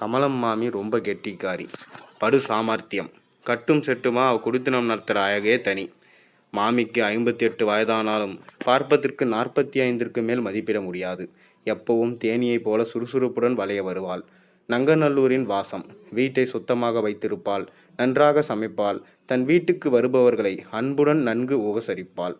கமலம் மாமி ரொம்ப கெட்டிக்காரி. படு சாமர்த்தியம். கட்டும் செட்டுமா அவ குடித்தனம் நடத்துகிற அழகே தனி. மாமிக்கு ஐம்பத்தி எட்டு வயதானாலும் பார்ப்பதற்கு நாற்பத்தி ஐந்திற்கு மேல் மதிப்பிட முடியாது. எப்பவும் தேனியைப் போல சுறுசுறுப்புடன் வளைய வருவாள். நங்கநல்லூரின் வாசம். வீட்டை சுத்தமாக வைத்திருப்பாள். நன்றாக சமைப்பாள். தன் வீட்டுக்கு வருபவர்களை அன்புடன் நன்கு உபசரிப்பாள்.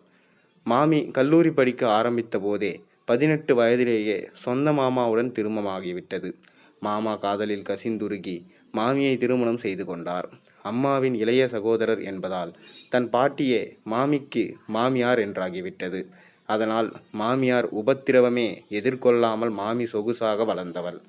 மாமி கல்லூரி படிக்க ஆரம்பித்த போதே பதினெட்டு வயதிலேயே சொந்த மாமாவுடன் திருமணமாகிவிட்டது. மாமா காதலில் கசிந்துருகி மாமியை திருமணம் செய்து கொண்டார். அம்மாவின் இளைய சகோதரர் என்பதால் தன் பாட்டியே மாமிக்கு மாமியார் என்றாகிவிட்டது. அதனால் மாமியார் உபத்திரவமே எதிர்கொள்ளாமல் மாமி சொகுசாக வளர்ந்தவள்.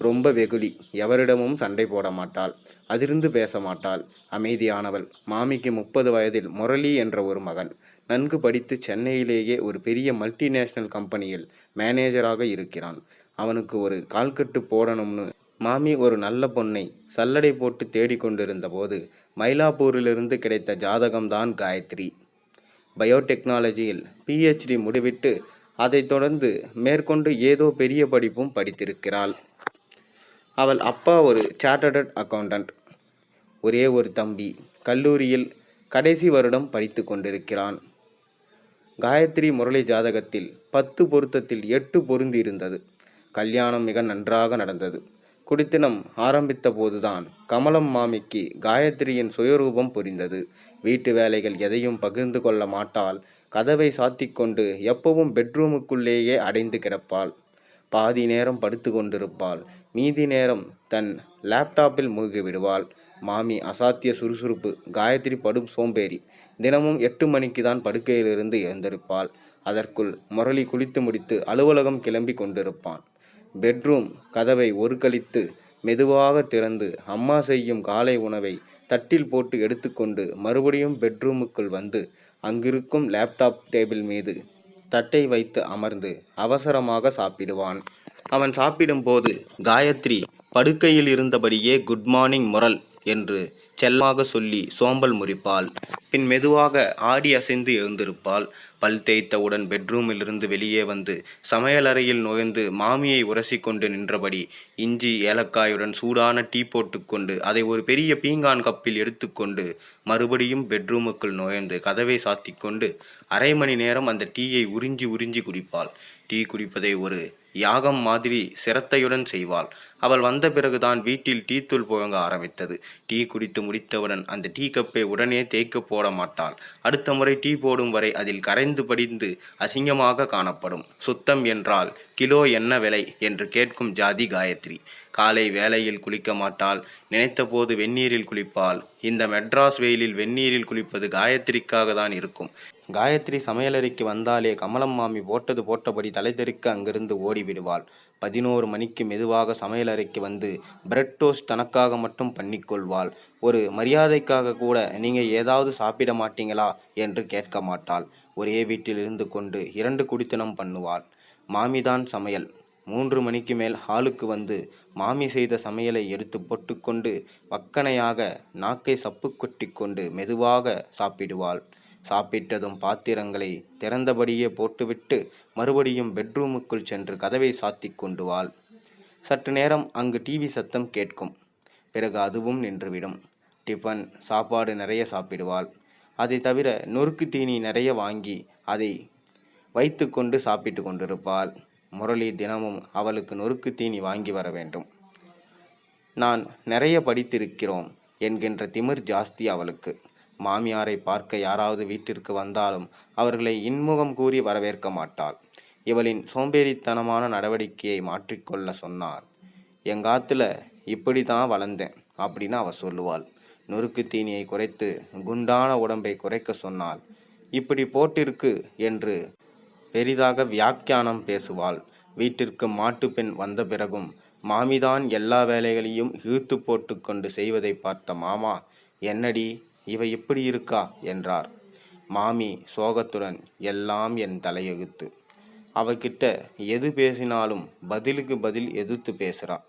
ரொம்ப வெகுளி எவரிடமும் சண்டை போட மாட்டாள் அதிர்ந்து பேச மாட்டாள். அமைதியானவள் மாமிக்கு முப்பது வயதில் முரளி என்ற ஒரு மகன். நன்கு படித்து சென்னையிலேயே ஒரு பெரிய மல்டிநேஷனல் கம்பெனியில் மேனேஜராக இருக்கிறான். அவனுக்கு ஒரு கால்கட்டு போடணும்னு. மாமி ஒரு நல்ல பொண்ணை சல்லடை போட்டு தேடிக்கொண்டிருந்த போது மயிலாப்பூரிலிருந்து கிடைத்த ஜாதகம்தான் காயத்ரி. பயோடெக்னாலஜியில் பிஹெச்டி முடிவிட்டு அதைத் தொடர்ந்து மேற்கொண்டு ஏதோ பெரிய படிப்பும் படித்திருக்கிறாள். அவள் அப்பா ஒரு சார்ட்டர்ட் அக்கவுண்டன்ட் ஒரே ஒரு தம்பி. கல்லூரியில் கடைசி வருடம் படித்து கொண்டிருக்கிறான். காயத்ரி முரளி ஜாதகத்தில் பத்து பொருத்தத்தில் எட்டு பொருந்தி இருந்தது கல்யாணம் மிக நன்றாக நடந்தது. குடித்தினம் ஆரம்பித்த போதுதான் கமலம் மாமிக்கு காயத்ரியின் சுயரூபம் புரிந்தது. வீட்டு வேலைகள் எதையும் பகிர்ந்து கொள்ள மாட்டாள். கதவை சாத்திக்கொண்டு எப்பவும் பெட்ரூமுக்குள்ளேயே அடைந்து கிடப்பாள். பாதி நேரம் படுத்து கொண்டிருப்பாள். மீதி நேரம் தன் லேப்டாப்பில் மூழ்கி விடுவாள். மாமி அசாத்திய சுறுசுறுப்பு காயத்ரி படும் சோம்பேறி. தினமும் எட்டு மணிக்கு தான் படுக்கையிலிருந்து எழுந்திருப்பாள். அதற்குள் முரளி குளித்து முடித்து அலுவலகம் கிளம்பி கொண்டிருப்பான். பெட்ரூம் கதவை ஒரு கழித்து மெதுவாக திறந்து அம்மா செய்யும் காலை உணவை தட்டில் போட்டு எடுத்துக்கொண்டு மறுபடியும் பெட்ரூமுக்குள் வந்து அங்கிருக்கும் லேப்டாப் டேபிள் மீது தட்டை வைத்து அமர்ந்து அவசரமாக சாப்பிடுவான். அவன் சாப்பிடும்போது காயத்ரி படுக்கையில் இருந்தபடியே குட் மார்னிங் முரல் என்று செல்லமாக சொல்லி சோம்பல் முறிப்பாள். பின் மெதுவாக ஆடி அசைந்து எழுந்திருப்பாள். பல் தேய்த்தவுடன் பெட்ரூமிலிருந்து வெளியே வந்து சமையலறையில் நுழைந்து மாமியை உரசிக்கொண்டு நின்றபடி இஞ்சி ஏலக்காயுடன் சூடான டீ போட்டுக்கொண்டு அதை ஒரு பெரிய பீங்கான் கப்பில் எடுத்துக்கொண்டு மறுபடியும் பெட்ரூமுக்குள் நுழைந்து கதவை சாத்திக்கொண்டு அரை மணி நேரம் அந்த டீயை உறிஞ்சி உறிஞ்சி குடிப்பாள். டீ குடிப்பதை ஒரு யாகம் மாதிரி சிரத்தையுடன் செய்வாள். அவள் வந்த பிறகுதான் வீட்டில் டீ தூள் புழங்க ஆரம்பித்தது. டீ குடித்து முடித்தவுடன் அந்த டீ கப்பை உடனே தேய்க்க போட மாட்டாள். அடுத்த முறை டீ போடும் வரை அதில் கரைந்து படிந்து அசிங்கமாக காணப்படும். சுத்தம் என்றால் கிலோ என்ன விலை என்று கேட்கும் ஜாதி காயத்ரி. காலை வேலையில் குளிக்க மாட்டாள். நினைத்தபோது வெந்நீரில் குளிப்பாள். இந்த மெட்ராஸ் வெயிலில் வெந்நீரில் குளிப்பது காயத்ரிக்காக தான் இருக்கும். காயத்ரி சமையலறைக்கு வந்தாலே கமலம் மாமி போட்டது போட்டபடி தலை தெறிக்க அங்கிருந்து ஓடி விடுவாள் பதினோரு மணிக்கு மெதுவாக சமையலறைக்கு வந்து பிரெட் டோஸ்ட் தனக்காக மட்டும் பண்ணிக்கொள்வாள் ஒரு மரியாதைக்காக கூட நீங்கள் ஏதாவது சாப்பிட மாட்டீங்களா? என்று கேட்க மாட்டாள். ஒரே வீட்டில் இருந்து கொண்டு இரண்டு குடித்தனம் பண்ணுவாள். மாமிதான் சமையல். மூன்று மணிக்கு மேல் ஹாலுக்கு வந்து மாமி செய்த சமையலை எடுத்து போட்டுக்கொண்டு வக்கனையாக நாக்கை சப்பு கொட்டி கொண்டு மெதுவாக சாப்பிடுவாள். சாப்பிட்டதும் பாத்திரங்களை திறந்தபடியே போட்டுவிட்டு மறுபடியும் பெட்ரூமுக்குள் சென்று கதவை சாத்தி கொண்டு வாள். சற்று நேரம் அங்கு டிவி சத்தம் கேட்கும். பிறகு அதுவும் நின்றுவிடும். டிஃபன் சாப்பாடு நிறைய சாப்பிடுவாள். அதை தவிர நொறுக்கு தீனி நிறைய வாங்கி அதை வைத்துக்கொண்டு சாப்பிட்டு கொண்டிருப்பாள். முரளி தினமும் அவளுக்கு நொறுக்கு தீனி வாங்கி வர வேண்டும். நான் நிறைய படித்திருக்கிறோம் என்கின்ற திமிர் ஜாஸ்தி அவளுக்கு. மாமியாரை பார்க்க யாராவது வீட்டிற்கு வந்தாலும் அவர்களை இன்முகம் கூறி வரவேற்க மாட்டாள். இவளின் சோம்பேறித்தனமான நடவடிக்கையை மாற்றிக்கொள்ள சொன்னார். எங்காத்துல இப்படி தான் வளர்ந்தேன் அப்படின்னு அவ சொல்லுவாள். நொறுக்கு தீனியை குறைத்து குண்டான உடம்பை குறைக்க சொன்னால் இப்படி போட்டிருக்கு என்று பெரிதாக வியாக்கியானம் பேசுவாள். வீட்டிற்கு மாட்டுப்பெண் வந்த பிறகும் மாமிதான் எல்லா வேலைகளையும் இழுத்து போட்டுக்கொண்டு செய்வதை பார்த்த மாமா என்னடி இவை இப்படி இருக்கா? என்றார். மாமி சோகத்துடன் எல்லாம் என் தலையெழுத்து. அவகிட்ட எது பேசினாலும் பதிலுக்கு பதில் எதிர்த்து பேசுறா.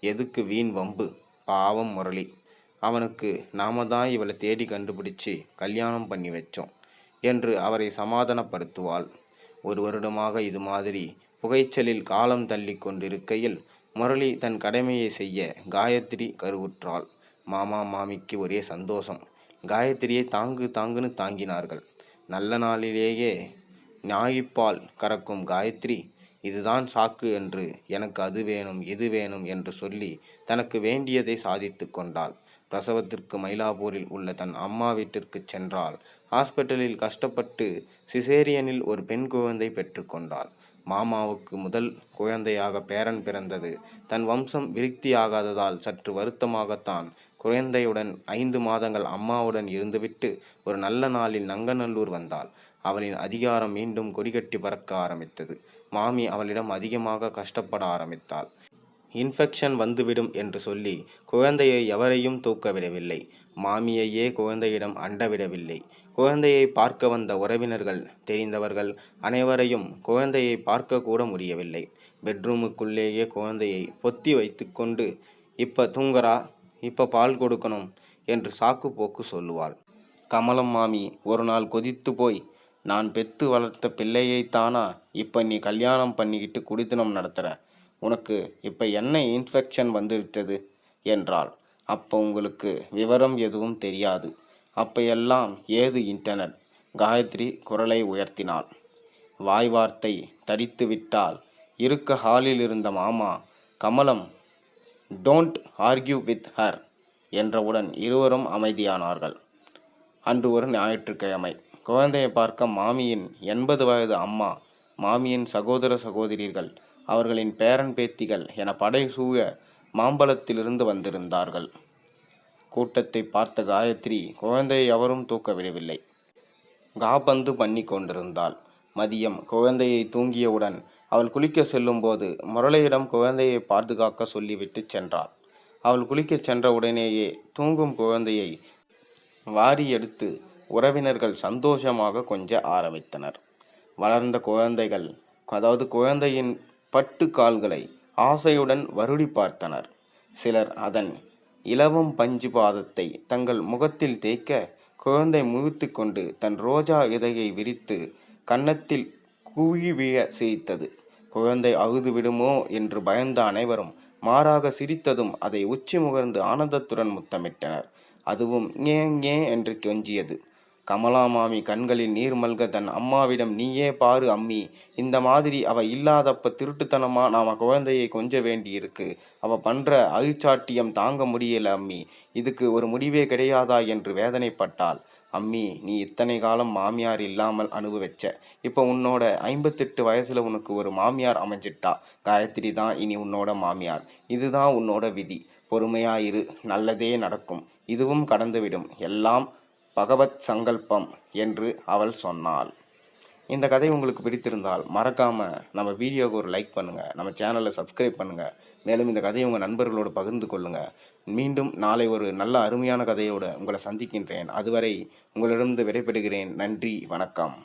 எதுக்கு வீண் வம்பு? பாவம் முரளி. அவனுக்கு நாம தான் இவளை தேடி கண்டுபிடிச்சு கல்யாணம் பண்ணி வச்சோம் என்று அவரை சமாதானப்படுத்துவாள். ஒரு வருடமாக இது மாதிரி புகைச்சலில் காலம் தள்ளி கொண்டிருக்கையில் முரளி தன் கடமையை செய்ய காயத்ரி கருவுற்றாள். மாமா மாமிக்கு ஒரே சந்தோஷம். காயத்ரியை தாங்கு தாங்குன்னு தாங்கினார்கள். நல்ல நாளிலேயே ஞாயிப்பால் கறக்கும் காயத்ரி இதுதான் சாக்கு என்று எனக்கு அது வேணும் இது வேணும் என்று சொல்லி தனக்கு வேண்டியதை சாதித்து கொண்டாள். பிரசவத்திற்கு மயிலாப்பூரில் உள்ள தன் அம்மா வீட்டிற்கு சென்றால் ஹாஸ்பிட்டலில் கஷ்டப்பட்டு சிசேரியனில் ஒரு பெண் குழந்தை பெற்றுக்கொண்டாள் மாமாவுக்கு முதல் குழந்தையாக பேரன் பிறந்தது. தன் வம்சம் விருத்தியாகாததால் சற்று வருத்தமாகத்தான் குழந்தையுடன் ஐந்து மாதங்கள் அம்மாவுடன் இருந்துவிட்டு ஒரு நல்ல நாளில் நங்கநல்லூர் வந்தாள். அவளின் அதிகாரம் மீண்டும் கொடிகட்டி பறக்க ஆரம்பித்தது. மாமி அவளிடம் அதிகமாக கஷ்டப்பட ஆரம்பித்தாள். இன்ஃபெக்ஷன் வந்துவிடும் என்று சொல்லி குழந்தையை எவரையும் தூக்க விடவில்லை. மாமியையே குழந்தையிடம் அண்டவிடவில்லை குழந்தையை பார்க்க வந்த உறவினர்கள் தெரிந்தவர்கள் அனைவரையும் குழந்தையை பார்க்க கூட முடியவில்லை. பெட்ரூமுக்குள்ளேயே குழந்தையை பொத்தி வைத்துக்கொண்டு இப்ப தூங்குறா? இப்போ பால் கொடுக்கணும் என்று சாக்கு போக்கு சொல்லுவாள். கமலம் மாமி ஒரு நாள் கொதித்து போய் நான் பெத்து வளர்த்த பிள்ளையைத்தானா இப்போ நீ கல்யாணம் பண்ணிக்கிட்டு குடித்தனம் நடத்துகிற உனக்கு இப்போ என்ன இன்ஃபெக்ஷன் வந்துவிட்டது என்றாள். அப்போ உங்களுக்கு விவரம் எதுவும் தெரியாது. அப்ப எல்லாம் ஏது இன்டர்நெட் காயத்ரி குரலை உயர்த்தினாள். வாய் வார்த்தை தடித்து விட்டால் இருக்க ஹாலில் இருந்த மாமா Kamalam don't argue with her என்றவுடன் இருவரும் அமைதியானார்கள். அன்று ஒரு ஞாயிற்றுக்கிழமை. குழந்தையை பார்க்க மாமியின் எண்பது வயது அம்மா மாமியின் சகோதர சகோதரிகள் அவர்களின் பேரன் பேத்திகள் என படை சூழ மாம்பழத்திலிருந்து வந்திருந்தார்கள். கூட்டத்தை பார்த்த காயத்ரி குழந்தையை எவரும் தூக்க விடவில்லை காபந்து பண்ணி கொண்டிருந்தாள் மதியம் குழந்தையை தூங்கியவுடன் அவள் குளிக்க செல்லும்போது முரளியிடம் குழந்தையை பாதுகாக்க சொல்லிவிட்டு சென்றாள். அவள் குளிக்கச் சென்ற உடனேயே தூங்கும் குழந்தையை வாரி எடுத்து உறவினர்கள் சந்தோஷமாக கொஞ்ச ஆரம்பித்தனர். வளர்ந்த குழந்தைகள் அதாவது குழந்தையின் பட்டு கால்களை ஆசையுடன் வருடி பார்த்தனர். சிலர் அதன் இலவம் பஞ்சு பாதத்தை தங்கள் முகத்தில் தேய்க்க குழந்தை முழித்து கொண்டு தன் ரோஜா இதையை விரித்து கன்னத்தில் கூழி விழ சிரித்தது. குழந்தை அழுது விடுமோ என்று பயந்த அனைவரும் மாறாக சிரித்ததும் அதை உச்சி முகர்ந்து ஆனந்தத்துடன் முத்தமிட்டனர். அதுவும் ஏ ஏ என்று கெஞ்சியது. கமலா மாமி கண்களில் நீர் மல்க தன் அம்மாவிடம் நீயே பாரு அம்மி இந்த மாதிரி அவ இல்லாதப்ப திருட்டுத்தனமா நாம குழந்தையை கொஞ்ச வேண்டியிருக்கு. அவ பண்ற அழிச்சாட்டியம் தாங்க முடியல அம்மி. இதுக்கு ஒரு முடிவே கிடையாதா? என்று வேதனைப்பட்டாள். அம்மி நீ இத்தனை காலம் மாமியார் இல்லாமல் அனுபவிச்ச. இப்போ உன்னோட ஐம்பத்தெட்டு வயசுல உனக்கு ஒரு மாமியார் அமைஞ்சிட்டா. காயத்ரி தான் இனி உன்னோட மாமியார். இதுதான் உன்னோட விதி. பொறுமையாயிரு நல்லதே நடக்கும். இதுவும் கடந்துவிடும். எல்லாம் பகவத் சங்கல்பம் என்று அவள் சொன்னாள். இந்த கதை உங்களுக்கு பிடித்திருந்தால் மறக்காமல் நம்ம வீடியோவுக்கு ஒரு லைக் பண்ணுங்கள் நம்ம சேனலை சப்ஸ்கிரைப் பண்ணுங்கள் மேலும் இந்த கதையை உங்கள் நண்பர்களோடு பகிர்ந்து கொள்ளுங்கள் மீண்டும் நாளை ஒரு நல்ல அருமையான கதையோடு உங்களை சந்திக்கின்றேன். அதுவரை உங்களிடமிருந்து விடைபெறுகிறேன். நன்றி. வணக்கம்.